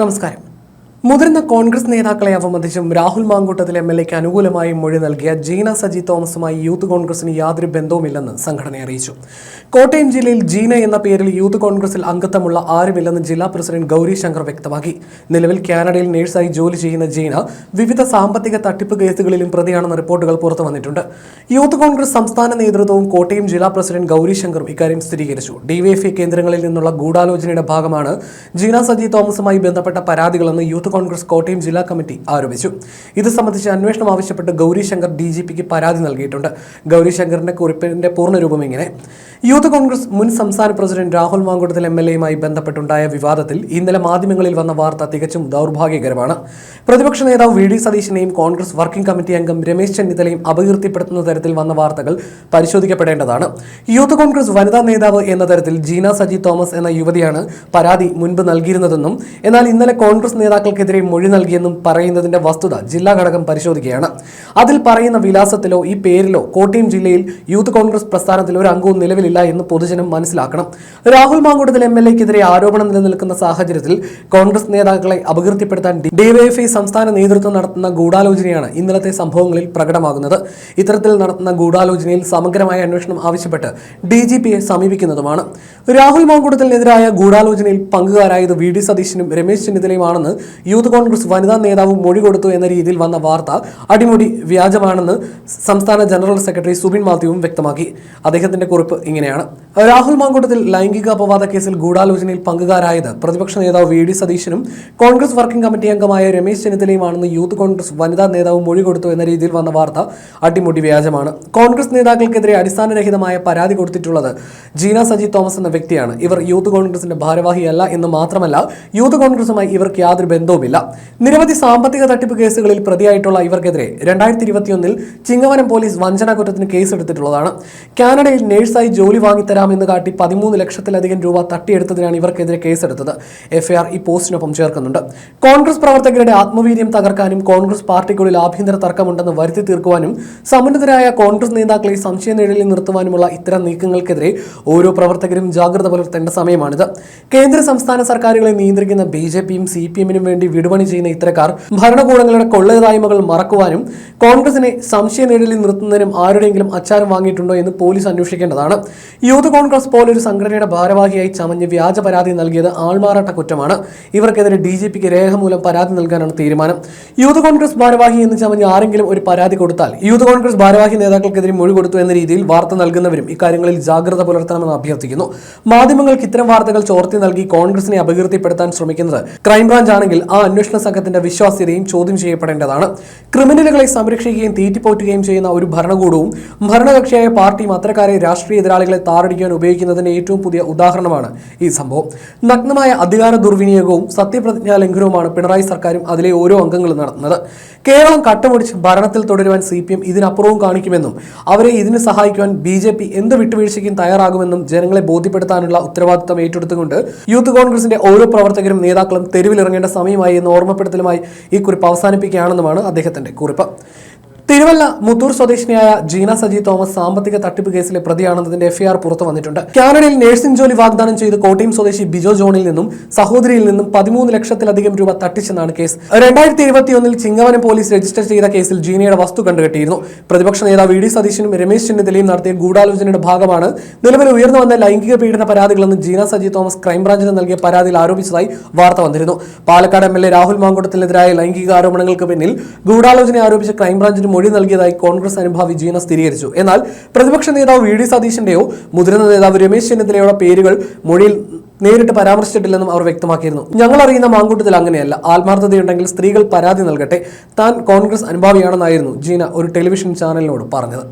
നമസ്കാരം. മുതിർന്ന കോൺഗ്രസ് നേതാക്കളെ അവമതിച്ചും രാഹുൽ മാങ്കൂട്ടത്തിൽ എം എൽ എക്ക് അനുകൂലമായി മൊഴി നൽകിയ ജീന സജി തോമസുമായി യൂത്ത് കോൺഗ്രസിന് യാതൊരു ബന്ധവുമില്ലെന്ന് സംഘടന അറിയിച്ചു. കോട്ടയം ജില്ലയിൽ ജീന എന്ന പേരിൽ യൂത്ത് കോൺഗ്രസിൽ അംഗത്വമുള്ള ആരുമില്ലെന്ന് ജില്ലാ പ്രസിഡന്റ് ഗൗരി ശങ്കർ വ്യക്തമാക്കി. നിലവിൽ കാനഡയിൽ നഴ്സായി ജോലി ചെയ്യുന്ന ജീന വിവിധ സാമ്പത്തിക തട്ടിപ്പ് കേസുകളിലും പ്രതിയാണെന്ന റിപ്പോർട്ടുകൾ പുറത്തു വന്നിട്ടുണ്ട്. യൂത്ത് കോൺഗ്രസ് സംസ്ഥാന നേതൃത്വവും കോട്ടയം ജില്ലാ പ്രസിഡന്റ് ഗൗരി ശങ്കറും ഇക്കാര്യം സ്ഥിരീകരിച്ചു. ഡിവൈഎഫ്ഐ കേന്ദ്രങ്ങളിൽ നിന്നുള്ള ഗൂഢാലോചനയുടെ ഭാഗമാണ് ജീന സജി തോമസുമായി ബന്ധപ്പെട്ട പരാതികളെന്ന് യൂത്ത് കോൺഗ്രസ് കോട്ടയം ജില്ലാ കമ്മിറ്റി ആരോപിച്ചു. ഇത് സംബന്ധിച്ച് അന്വേഷണം ആവശ്യപ്പെട്ട് ഗൗരിശങ്കർ ഡി ജി പിക്ക് പരാതി നൽകിയിട്ടുണ്ട്. ഗൗരിശങ്കറിന്റെ കുറിപ്പിന്റെ പൂർണരൂപം ഇങ്ങനെ. യൂത്ത് കോൺഗ്രസ് മുൻ സംസ്ഥാന president Rahul Mankoottathil M L എയുമായി ബന്ധപ്പെട്ടുണ്ടായ വിവാദത്തിൽ ഇന്നലെ മാധ്യമങ്ങളിൽ വന്ന വാർത്ത തികച്ചും ദൗർഭാഗ്യകരമാണ്. പ്രതിപക്ഷ നേതാവ് വി ഡി സതീശിനെയും കോൺഗ്രസ് വർക്കിംഗ് കമ്മിറ്റി അംഗം രമേശ് ചെന്നിത്തലയും അപകീർത്തിപ്പെടുത്തുന്ന തരത്തിൽ വന്ന വാർത്തകൾ പരിശോധിക്കപ്പെടേണ്ടതാണ്. യൂത്ത് കോൺഗ്രസ് വനിതാ നേതാവ് എന്ന തരത്തിൽ ജീന സജി തോമസ് എന്ന യുവതിയാണ് പരാതി മുൻപ് നൽകിയിരുന്നതെന്നും എന്നാൽ ഇന്നലെ കോൺഗ്രസ് നേതാക്കൾക്കെതിരെ മൊഴി നൽകിയെന്നും പറയുന്നതിന്റെ വസ്തുത ജില്ലാ ഘടകം പരിശോധിക്കുകയാണ്. അതിൽ പറയുന്ന വിലാസത്തിലോ ഈ പേരിലോ കോട്ടയം ജില്ലയിൽ യൂത്ത് കോൺഗ്രസ് പ്രസ്ഥാനത്തിൽ ഒരു അംഗവും നിലവിലില്ല. എന്ന് പൊതുജനം മനസ്സിലാക്കണം. രാഹുൽ മാങ്കൂട്ടത്തിൽ എം എൽ എക്കെതിരെ ആരോപണം നിലനിൽക്കുന്ന സാഹചര്യത്തിൽ കോൺഗ്രസ് നേതാക്കളെ അപകീർത്തിപ്പെടുത്താൻ ഡിവൈഎഫ്ഐ സംസ്ഥാന നേതൃത്വം നടത്തുന്ന ഗൂഢാലോചനയാണ് ഇന്നലത്തെ സംഭവങ്ങളിൽ പ്രകടമാകുന്നത്. ഇത്തരത്തിൽ നടത്തുന്ന ഗൂഢാലോചനയിൽ സമഗ്രമായ അന്വേഷണം ആവശ്യപ്പെട്ട് ഡി ജി പിയെ സമീപിക്കുന്നതുമാണ്. രാഹുൽ മാങ്കൂട്ടത്തിനെതിരായ ഗൂഢാലോചനയിൽ പങ്കുകാരായത് വി ഡി സതീശനും രമേശ് ചെന്നിത്തലയുമാണെന്ന് യൂത്ത് കോൺഗ്രസ് വനിതാ നേതാവ് മൊഴി കൊടുത്തു എന്ന രീതിയിൽ വന്ന വാർത്ത അടിമുടി വ്യാജമാണെന്ന് സംസ്ഥാന ജനറൽ സെക്രട്ടറി സുബിൻ മാത്യുവും വ്യക്തമാക്കി. അദ്ദേഹത്തിന്റെ കുറിപ്പ് ഇങ്ങനെയാണ്. രാഹുൽ മാങ്കൂട്ടത്തിൽ ലൈംഗിക അപവാദ കേസിൽ ഗൂഢാലോചനയിൽ പങ്കുകാരായത് പ്രതിപക്ഷ നേതാവ് വി ഡി സതീശനും കോൺഗ്രസ് വർക്കിംഗ് കമ്മിറ്റി അംഗമായ രമേശ് ചെന്നിത്തലയുമാണെന്ന് യൂത്ത് കോൺഗ്രസ് വനിതാ നേതാവ് മൊഴി കൊടുത്തു എന്ന രീതിയിൽ വന്ന വാർത്ത അട്ടിമുട്ടി വ്യാജമാണ്. കോൺഗ്രസ് നേതാക്കൾക്കെതിരെ അടിസ്ഥാനരഹിതമായ പരാതി കൊടുത്തിട്ടുള്ളത് ജീന സജി തോമസ് എന്ന വ്യക്തിയാണ്. ഇവർ യൂത്ത് കോൺഗ്രസിന്റെ ഭാരവാഹിയല്ല എന്ന് മാത്രമല്ല യൂത്ത് കോൺഗ്രസുമായി ഇവർക്ക് യാതൊരു ബന്ധവുമില്ല. നിരവധി സാമ്പത്തിക തട്ടിപ്പ് കേസുകളിൽ പ്രതിയായിട്ടുള്ള ഇവർക്കെതിരെ രണ്ടായിരത്തി ഇരുപത്തിയൊന്നിൽ ചിങ്ങവനം പോലീസ് വഞ്ചനാ കുറ്റത്തിന് കേസെടുത്തിട്ടുള്ളതാണ്. കാനഡയിൽ നഴ്സായി ജോലി വാങ്ങിത്തരാമെന്ന് കാട്ടി പതിമൂന്ന് ലക്ഷത്തിലധികം രൂപ തട്ടിയെടുത്തതിനാണ് ഇവർക്കെതിരെ കേസെടുത്തത്. എഫ്ഐആർ ഈ പോസ്റ്റിനൊപ്പം ചേർക്കുന്നുണ്ട്. കോൺഗ്രസ് പ്രവർത്തകരുടെ ആത്മവീര്യം തകർക്കാനും കോൺഗ്രസ് പാർട്ടിക്കുള്ളിൽ ആഭ്യന്തര തർക്കമുണ്ടെന്ന് വരുത്തി തീർക്കുവാനും സമുന്നതരായ കോൺഗ്രസ് നേതാക്കളെ സംശയനിഴലിൽ നിർത്തുവാനുമുള്ള ഇത്തരം നീക്കങ്ങൾക്കെതിരെ ഓരോ പ്രവർത്തകരും ജാഗ്രത പുലർത്തേണ്ട സമയമാണിത്. കേന്ദ്ര സംസ്ഥാന സർക്കാരുകളെ നിയന്ത്രിക്കുന്ന ബി ജെ പിയും സി പി എമ്മിനും വേണ്ടി വിടുപണി ചെയ്യുന്ന ഇത്തരക്കാർ ഭരണകൂടങ്ങളുടെ കൊള്ളയതായ്മകൾ മറക്കുവാനും കോൺഗ്രസിനെ സംശയ സംശയനിഴലിൽ നിർത്തുന്നതിനും ആരുടെയെങ്കിലും അച്ചാരം വാങ്ങിയിട്ടുണ്ടോ എന്ന് പോലീസ് അന്വേഷിക്കേണ്ടതാണ്. യൂത്ത് കോൺഗ്രസ് പോലൊരു സംഘടനയുടെ ഭാരവാഹിയായി ചമഞ്ഞ് വ്യാജ പരാതി നൽകിയത് ആൾമാറാട്ട കുറ്റമാണ്. ഇവർക്കെതിരെ ഡി ജി പിക്ക് രേഖമൂലം പരാതി നൽകാനാണ് തീരുമാനം. യൂത്ത് കോൺഗ്രസ് ഭാരവാഹി എന്ന് ചമഞ്ഞ് ആരെങ്കിലും ഒരു പരാതി കൊടുത്താൽ യൂത്ത് കോൺഗ്രസ് ഭാരവാഹി നേതാക്കൾക്കെതിരെ മൊഴി കൊടുത്തു എന്ന രീതിയിൽ വാർത്ത നൽകുന്നവരും ഇക്കാര്യങ്ങളിൽ ജാഗ്രത പുലർത്തണമെന്ന് അഭ്യർത്ഥിക്കുന്നു. മാധ്യമങ്ങൾക്ക് ഇത്തരം വാർത്തകൾ ചോർത്തി നൽകി കോൺഗ്രസിനെ അപകീർത്തിപ്പെടുത്താൻ ശ്രമിക്കുന്നത് ക്രൈംബ്രാഞ്ച് ആണെങ്കിൽ ആ അന്വേഷണ സംഘത്തിന്റെ വിശ്വാസ്യതയും ചോദ്യം ചെയ്യപ്പെടേണ്ടതാണ്. ക്രിമിനലുകളെ സംരക്ഷിക്കുകയും തീറ്റിപ്പോറ്റുകയും ചെയ്യുന്ന ഒരു ഭരണകൂടവും ഭരണകക്ഷിയായ പാർട്ടിയും അത്തരക്കാരെ രാഷ്ട്രീയ എതിരാളികളെ താറടിക്കാൻ ഉപയോഗിക്കുന്നതിന്റെ ഏറ്റവും പുതിയ ഉദാഹരണമാണ് ഈ സംഭവം. നഗ്നമായ അധികാര ദുർവിനിയോഗവും സത്യപ്രതിജ്ഞാ ലംഘനവുമാണ് പിണറായി സർക്കാരും അതിലെ ഓരോ അംഗങ്ങളും നടത്തുന്നത്. കേരളം കട്ടമൊടിച്ച് ഭരണത്തിൽ തുടരുവാൻ സി പി എം ഇതിനപ്പുറവും കാണിക്കുമെന്നും അവരെ ഇതിന് സഹായിക്കുവാൻ ബി ജെ പി എന്ത് വിട്ടുവീഴ്ചയ്ക്കും തയ്യാറാകുമെന്നും ജനങ്ങളെ ബോധ്യപ്പെടുത്താനുള്ള ഉത്തരവാദിത്തം ഏറ്റെടുത്തുകൊണ്ട് യൂത്ത് കോൺഗ്രസിന്റെ ഓരോ പ്രവർത്തകരും നേതാക്കളും തെരുവിലിറങ്ങേണ്ട സമയമായി എന്ന് ഓർമ്മപ്പെടുത്തലുമായി ഈ കുറിപ്പ് അവസാനിപ്പിക്കുകയാണെന്നുമാണ് അദ്ദേഹത്തിന്റെ കുറിപ്പ്. തിരുവല്ല മുത്തൂർ സ്വദേശിനിയായ ജീന സജി തോമസ് സാമ്പത്തിക തട്ടിപ്പ് കേസിലെ പ്രതിയാണെന്നതിന്റെ എഫ്ഐആർ പുറത്തു വന്നിട്ടുണ്ട്. കാനഡയിൽ നഴ്സിംഗ് ജോലി വാഗ്ദാനം ചെയ്ത് കോട്ടയം സ്വദേശി ബിജോ ജോണിൽ നിന്നും സഹോദരിയിൽ നിന്നും പതിമൂന്ന് ലക്ഷത്തിലധികം രൂപ തട്ടിച്ചെന്നാണ് കേസ്. രണ്ടായിരത്തി ഇരുപത്തിയൊന്നിൽ ചിങ്ങവനം പോലീസ് രജിസ്റ്റർ ചെയ്ത കേസിൽ ജീനയുടെ വസ്തു കണ്ടുകെട്ടിയിരുന്നു. പ്രതിപക്ഷ നേതാവ് വി ഡി സതീശനും രമേശ് ചെന്നിത്തലയും നടത്തിയ ഗൂഢാലോചനയുടെ ഭാഗമാണ് നിലവിൽ ഉയർന്നു വന്ന ലൈംഗിക പീഡന പരാതികളെന്ന് ജീന സജി തോമസ് ക്രൈംബ്രാഞ്ചിന് നൽകിയ പരാതിയിൽ ആരോപിച്ചതായി വാർത്ത വന്നിരുന്നു. Palakkad M L A Rahul മാങ്കുടത്തിനെതിരായ ലൈംഗിക ആരോപണങ്ങൾക്ക് പിന്നിൽ ഗൂഢാലോചന ആരോപിച്ച ക്രൈംബ്രാഞ്ചിന് മൊഴി നൽകിയതായി കോൺഗ്രസ് അനുഭാവി ജീന സ്ഥിരീകരിച്ചു. എന്നാൽ പ്രതിപക്ഷ നേതാവ് വി ഡി സതീശന്റെയോ മുതിർന്ന നേതാവ് രമേശ് ചെന്നിത്തലയുടെ പേരുകൾ മൊഴിയിൽ നേരിട്ട് പരാമർശിച്ചിട്ടില്ലെന്നും അവർ വ്യക്തമാക്കിയിരുന്നു. ഞങ്ങൾ അറിയുന്ന മാങ്കൂട്ടത്തിൽ അങ്ങനെയല്ല. ആത്മാർത്ഥതയുണ്ടെങ്കിൽ സ്ത്രീകൾ പരാതി നൽകട്ടെ. താൻ കോൺഗ്രസ് അനുഭാവിയാണെന്നായിരുന്നു ജീന ഒരു ടെലിവിഷൻ ചാനലിനോട് പറഞ്ഞത്.